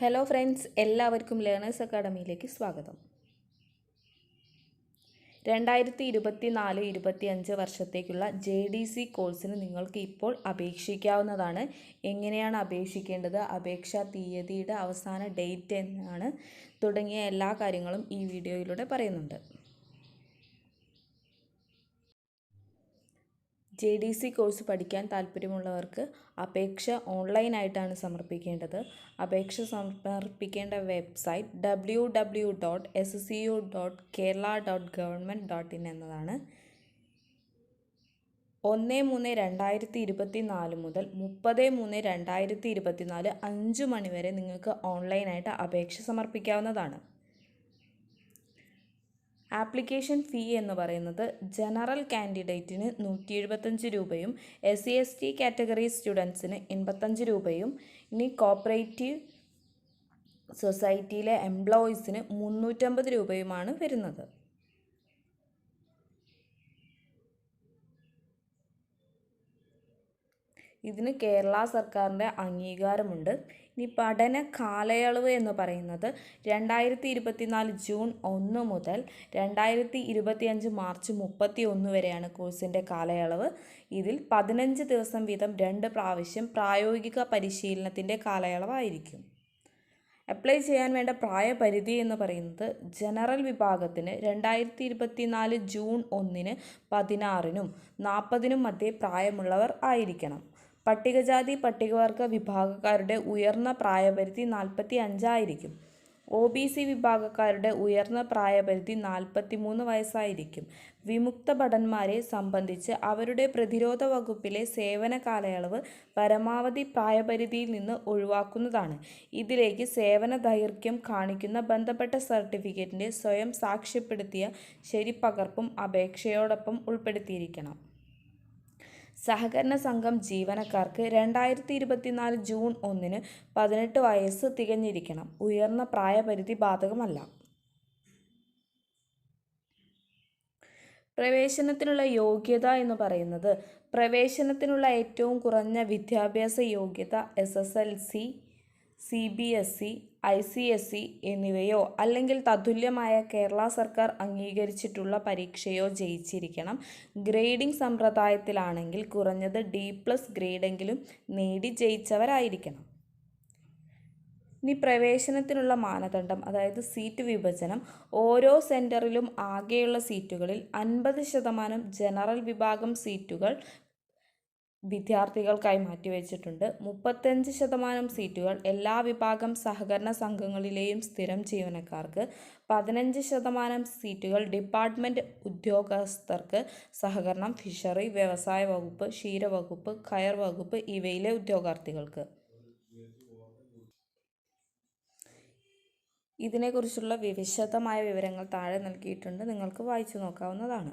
Hello friends എല്ലാവർക്കും learners അക്കാഡമിയിലേക്ക് സ്വാഗതം. രണ്ടായിരത്തി ഇരുപത്തി നാല് ഇരുപത്തി അഞ്ച് വർഷത്തേക്കുള്ള ജെ ഡി സി കോഴ്സിന് നിങ്ങൾക്ക് ഇപ്പോൾ അപേക്ഷിക്കാവുന്നതാണ്. എങ്ങനെയാണ് അപേക്ഷിക്കേണ്ടത്? അപേക്ഷാ തീയതിയുടെ അവസാന ഡേറ്റ് എന്നാണ് തുടങ്ങിയ എല്ലാ കാര്യങ്ങളും ഈ വീഡിയോയിലൂടെ പറയുന്നുണ്ട്. ജെ ഡി സി കോഴ്സ് പഠിക്കാൻ താല്പര്യമുള്ളവർക്ക് അപേക്ഷ ഓൺലൈനായിട്ടാണ് സമർപ്പിക്കേണ്ടത്. അപേക്ഷ സമർപ്പിക്കേണ്ട website W W dot S C U dot Kerala dot government dot in എന്നതാണ്. ഒന്ന് മൂന്ന് രണ്ടായിരത്തി ഇരുപത്തി നാല് മുതൽ മുപ്പത് മൂന്ന് രണ്ടായിരത്തി ഇരുപത്തി നാല് അഞ്ച് മണിവരെ നിങ്ങൾക്ക് ഓൺലൈനായിട്ട് അപേക്ഷ സമർപ്പിക്കാവുന്നതാണ്. ആപ്ലിക്കേഷൻ ഫീ എന്ന് പറയുന്നത് ജനറൽ കാൻഡിഡേറ്റിന് നൂറ്റി എഴുപത്തഞ്ച് രൂപയും S C S T category സ്റ്റുഡൻസിന് എൺപത്തഞ്ച് രൂപയും ഇനി കോപ്പറേറ്റീവ് സൊസൈറ്റിയിലെ എംപ്ലോയീസിന് മുന്നൂറ്റമ്പത് രൂപയുമാണ് വരുന്നത്. ഇതിന് കേരള സർക്കാരിന്റെ അംഗീകാരമുണ്ട്. ഇനി പഠന കാലയളവ് എന്ന് പറയുന്നത് രണ്ടായിരത്തി ഇരുപത്തിനാല് ജൂൺ ഒന്ന് മുതൽ രണ്ടായിരത്തി ഇരുപത്തിയഞ്ച് മാർച്ച് മുപ്പത്തി ഒന്ന് വരെയാണ് കോഴ്സിന്റെ കാലയളവ്. ഇതിൽ പതിനഞ്ച് ദിവസം വീതം രണ്ട് പ്രാവശ്യം പ്രായോഗിക പരിശീലനത്തിന്റെ കാലയളവായിരിക്കും. അപ്ലൈ ചെയ്യാൻ വേണ്ട പ്രായപരിധി എന്ന് പറയുന്നത് ജനറൽ വിഭാഗത്തിന് രണ്ടായിരത്തി ഇരുപത്തിനാല് ജൂൺ ഒന്നിന് പതിനാറിനും നാൽപ്പതിനും മധ്യേ പ്രായമുള്ളവർ ആയിരിക്കണം. പട്ടികജാതി പട്ടികവർഗ വിഭാഗക്കാരുടെ ഉയർന്ന പ്രായപരിധി നാൽപ്പത്തി അഞ്ചായിരിക്കും ഒ ബി സി വിഭാഗക്കാരുടെ ഉയർന്ന പ്രായപരിധി നാൽപ്പത്തി മൂന്ന് വയസ്സായിരിക്കും. വിമുക്ത ഭടന്മാരെ സംബന്ധിച്ച് അവരുടെ പ്രതിരോധ വകുപ്പിലെ സേവന കാലയളവ് പരമാവധി പ്രായപരിധിയിൽ നിന്ന് ഒഴിവാക്കുന്നതാണ്. ഇതിലേക്ക് സേവന ദൈർഘ്യം കാണിക്കുന്ന ബന്ധപ്പെട്ട സർട്ടിഫിക്കറ്റിന്റെ സ്വയം സാക്ഷ്യപ്പെടുത്തിയ ശരിപ്പകർപ്പും അപേക്ഷയോടൊപ്പം ഉൾപ്പെടുത്തിയിരിക്കണം. സഹകരണ സംഘം ജീവനക്കാർക്ക് രണ്ടായിരത്തി ഇരുപത്തിനാല് ജൂൺ ഒന്നിന് പതിനെട്ട് വയസ്സ് തികഞ്ഞിരിക്കണം. ഉയർന്ന പ്രായപരിധി ബാധകമല്ല. പ്രവേശനത്തിനുള്ള യോഗ്യത എന്ന് പറയുന്നത് പ്രവേശനത്തിനുള്ള ഏറ്റവും കുറഞ്ഞ വിദ്യാഭ്യാസ യോഗ്യത S S L C C B S E I C S E എന്നിവയോ അല്ലെങ്കിൽ തത്തുല്യമായ കേരള സർക്കാർ അംഗീകരിച്ചിട്ടുള്ള പരീക്ഷയോ ജയിച്ചിരിക്കണം. ഗ്രേഡിംഗ് സമ്പ്രദായത്തിലാണെങ്കിൽ കുറഞ്ഞത് ഡി പ്ലസ് ഗ്രേഡെങ്കിലും നേടി ജയിച്ചവരായിരിക്കണം. ഇനി പ്രവേശനത്തിനുള്ള മാനദണ്ഡം അതായത് സീറ്റ് വിഭജനം. ഓരോ സെന്ററിലും ആകെയുള്ള സീറ്റുകളിൽ അൻപത് ശതമാനം ജനറൽ വിഭാഗം സീറ്റുകൾ വിദ്യാർത്ഥികൾക്കായി മാറ്റിവെച്ചിട്ടുണ്ട് മുപ്പത്തഞ്ച് ശതമാനം സീറ്റുകൾ എല്ലാ വിഭാഗം സഹകരണ സംഘങ്ങളിലെയും സ്ഥിരം ജീവനക്കാർക്ക് പതിനഞ്ച് ശതമാനം സീറ്റുകൾ ഡിപ്പാർട്ട്മെന്റ് ഉദ്യോഗസ്ഥർക്ക് സഹകരണം ഫിഷറി വ്യവസായ വകുപ്പ് ക്ഷീരവകുപ്പ് കയർ വകുപ്പ് ഇവയിലെ ഉദ്യോഗാർത്ഥികൾക്ക്. ഇതിനെക്കുറിച്ചുള്ള വിശദമായ വിവരങ്ങൾ താഴെ നൽകിയിട്ടുണ്ട്. നിങ്ങൾക്ക് വായിച്ചു നോക്കാവുന്നതാണ്.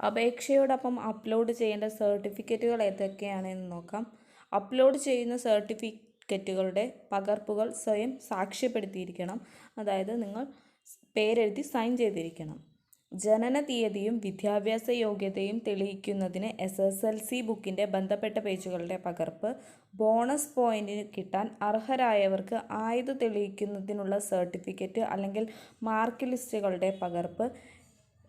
അപേക്ഷയോടൊപ്പം അപ്ലോഡ് ചെയ്യേണ്ട സർട്ടിഫിക്കറ്റുകൾ ഏതൊക്കെയാണെന്ന് നോക്കാം. അപ്ലോഡ് ചെയ്യുന്ന സർട്ടിഫിക്കറ്റുകളുടെ പകർപ്പുകൾ സ്വയം സാക്ഷ്യപ്പെടുത്തിയിരിക്കണം. അതായത് നിങ്ങൾ പേരെഴുതി സൈൻ ചെയ്തിരിക്കണം. ജനന തീയതിയും വിദ്യാഭ്യാസ യോഗ്യതയും തെളിയിക്കുന്നതിന് എസ് എസ് എൽ സി ബുക്കിന്റെ ബന്ധപ്പെട്ട പേജുകളുടെ പകർപ്പ് ബോണസ് പോയിന്റ് കിട്ടാൻ അർഹരായവർക്ക് ആയത് തെളിയിക്കുന്നതിനുള്ള സർട്ടിഫിക്കറ്റ് അല്ലെങ്കിൽ മാർക്ക് ലിസ്റ്റുകളുടെ പകർപ്പ്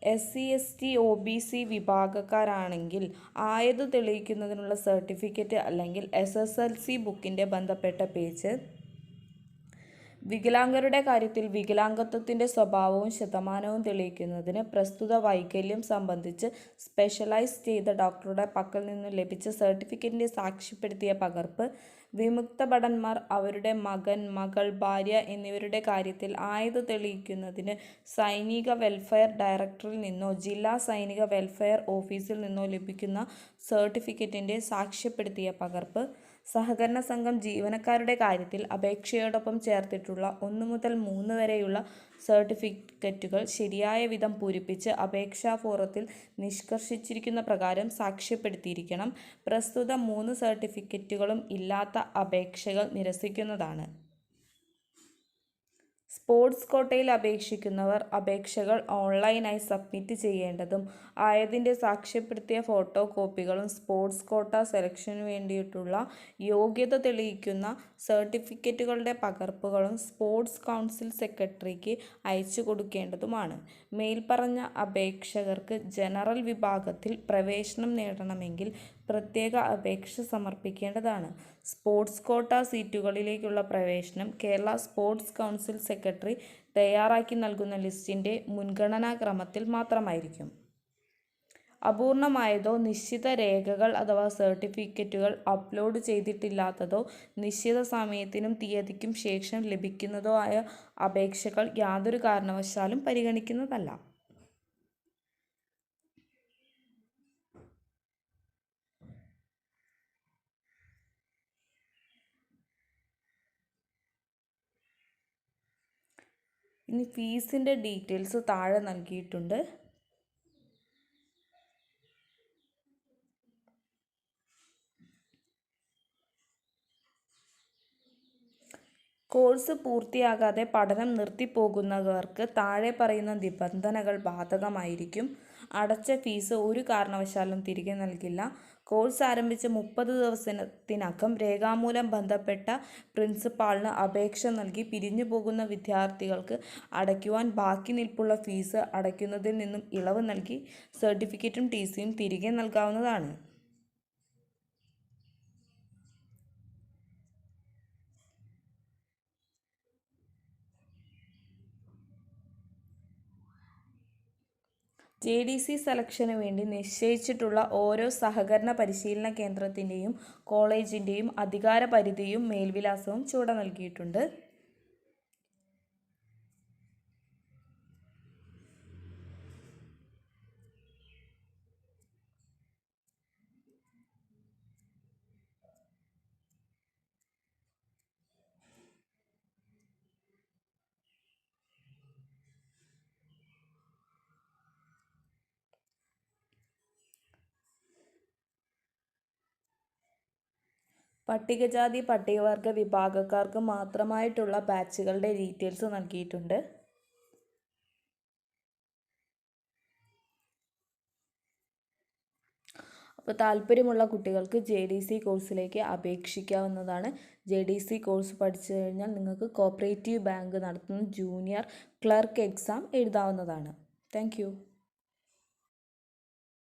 S C S T O B C വിഭാഗക്കാരാണെങ്കിൽ ആയത് തെളിയിക്കുന്നതിനുള്ള സർട്ടിഫിക്കറ്റ് അല്ലെങ്കിൽ എസ് എസ് എൽ സി ബുക്കിന്റെ ബന്ധപ്പെട്ട പേജ് വികലാംഗരുടെ കാര്യത്തിൽ വികലാംഗത്വത്തിന്റെ സ്വഭാവവും ശതമാനവും തെളിയിക്കുന്നതിന് പ്രസ്തുത വൈകല്യം സംബന്ധിച്ച് സ്പെഷ്യലൈസ് ചെയ്ത ഡോക്ടറുടെ പക്കൽ നിന്നും ലഭിച്ച സർട്ടിഫിക്കറ്റിന്റെ സാക്ഷ്യപ്പെടുത്തിയ പകർപ്പ് വിമുക്ത ഭടന്മാർ അവരുടെ മകൻ മകൾ ഭാര്യ എന്നിവരുടെ കാര്യത്തിൽ ആയത് തെളിയിക്കുന്നതിന് സൈനിക വെൽഫെയർ ഡയറക്ടറിൽ നിന്നോ ജില്ലാ സൈനിക വെൽഫെയർ ഓഫീസിൽ നിന്നോ ലഭിക്കുന്ന സർട്ടിഫിക്കറ്റിന്റെ സാക്ഷ്യപ്പെടുത്തിയ പകർപ്പ് സഹകരണ സംഘം ജീവനക്കാരുടെ കാര്യത്തിൽ അപേക്ഷയോടൊപ്പം ചേർത്തിട്ടുള്ള ഒന്ന് മുതൽ മൂന്ന് വരെയുള്ള സർട്ടിഫിക്കറ്റുകൾ ശരിയായ വിധം പൂരിപ്പിച്ച് അപേക്ഷാ ഫോറത്തിൽ നിഷ്കർഷിച്ചിരിക്കുന്ന പ്രകാരം സാക്ഷ്യപ്പെടുത്തിയിരിക്കണം. പ്രസ്തുത മൂന്ന് സർട്ടിഫിക്കറ്റുകളും ഇല്ലാത്ത അപേക്ഷകൾ നിരസിക്കുന്നതാണ്. സ്പോർട്സ് കോട്ടയിൽ അപേക്ഷിക്കുന്നവർ അപേക്ഷകൾ ഓൺലൈനായി സബ്മിറ്റ് ചെയ്യേണ്ടതും ആയതിന്റെ സാക്ഷ്യപ്പെടുത്തിയ ഫോട്ടോ കോപ്പികളും സ്പോർട്സ് കോട്ട സെലക്ഷന് വേണ്ടിയിട്ടുള്ള യോഗ്യത തെളിയിക്കുന്ന സർട്ടിഫിക്കറ്റുകളുടെ പകർപ്പുകളും സ്പോർട്സ് കൗൺസിൽ സെക്രട്ടറിക്ക് അയച്ചു കൊടുക്കേണ്ടതുമാണ്. മേൽപ്പറഞ്ഞ അപേക്ഷകർക്ക് ജനറൽ വിഭാഗത്തിൽ പ്രവേശനം നേടണമെങ്കിൽ പ്രത്യേക അപേക്ഷ സമർപ്പിക്കേണ്ടതാണ്. സ്പോർട്സ് കോട്ട സീറ്റുകളിലേക്കുള്ള പ്രവേശനം കേരള സ്പോർട്സ് കൗൺസിൽ സെക്രട്ടറി തയ്യാറാക്കി നൽകുന്ന ലിസ്റ്റിന്റെ മുൻഗണനാക്രമത്തിൽ മാത്രമായിരിക്കും. അപൂർണമായതോ നിശ്ചിത രേഖകൾ അഥവാ സർട്ടിഫിക്കറ്റുകൾ അപ്ലോഡ് ചെയ്തിട്ടില്ലാത്തതോ നിശ്ചിത സമയത്തിനും തീയതിക്കും ശേഷം ലഭിക്കുന്നതോ ആയ അപേക്ഷകൾ യാതൊരു കാരണവശാലും പരിഗണിക്കുന്നതല്ല. ഇനി ഫീസിന്റെ ഡീറ്റെയിൽസ് താഴെ നൽകിയിട്ടുണ്ട്. കോഴ്സ് പൂർത്തിയാകാതെ പഠനം നിർത്തിപ്പോകുന്നവർക്ക് താഴെ പറയുന്ന നിബന്ധനകൾ ബാധകമായിരിക്കും. അടച്ച ഫീസ് ഒരു കാരണവശാലും തിരികെ നൽകില്ല. കോഴ്സ് ആരംഭിച്ച് മുപ്പത് ദിവസത്തിനകം രേഖാമൂലം ബന്ധപ്പെട്ട പ്രിൻസിപ്പാളിന് അപേക്ഷ നൽകി പിരിഞ്ഞു പോകുന്ന വിദ്യാർത്ഥികൾക്ക് അടയ്ക്കുവാൻ ബാക്കി നിൽപ്പുള്ള ഫീസ് അടയ്ക്കുന്നതിൽ നിന്നും ഇളവ് നൽകി സർട്ടിഫിക്കറ്റും ടി തിരികെ നൽകാവുന്നതാണ്. ജെ ഡി സി സെലക്ഷന് വേണ്ടി നിശ്ചയിച്ചിട്ടുള്ള ഓരോ സഹകരണ പരിശീലന കേന്ദ്രത്തിന്റെയും കോളേജിന്റെയും അധികാര പരിധിയും മേൽവിലാസവും ചുവടെ നൽകിയിട്ടുണ്ട്. പട്ടികജാതി പട്ടികവർഗ വിഭാഗക്കാർക്ക് മാത്രമായിട്ടുള്ള ബാച്ചുകളുടെ ഡീറ്റെയിൽസ് നൽകിയിട്ടുണ്ട്. അപ്പോൾ താല്പര്യമുള്ള കുട്ടികൾക്ക് ജെ ഡി സി കോഴ്സിലേക്ക് അപേക്ഷിക്കാവുന്നതാണ്. ജെ ഡി സി കോഴ്സ് പഠിച്ചു കഴിഞ്ഞാൽ നിങ്ങൾക്ക് കോപ്പറേറ്റീവ് ബാങ്ക് നടത്തുന്ന ജൂനിയർ ക്ലർക്ക് എക്സാം എഴുതാവുന്നതാണ്. താങ്ക്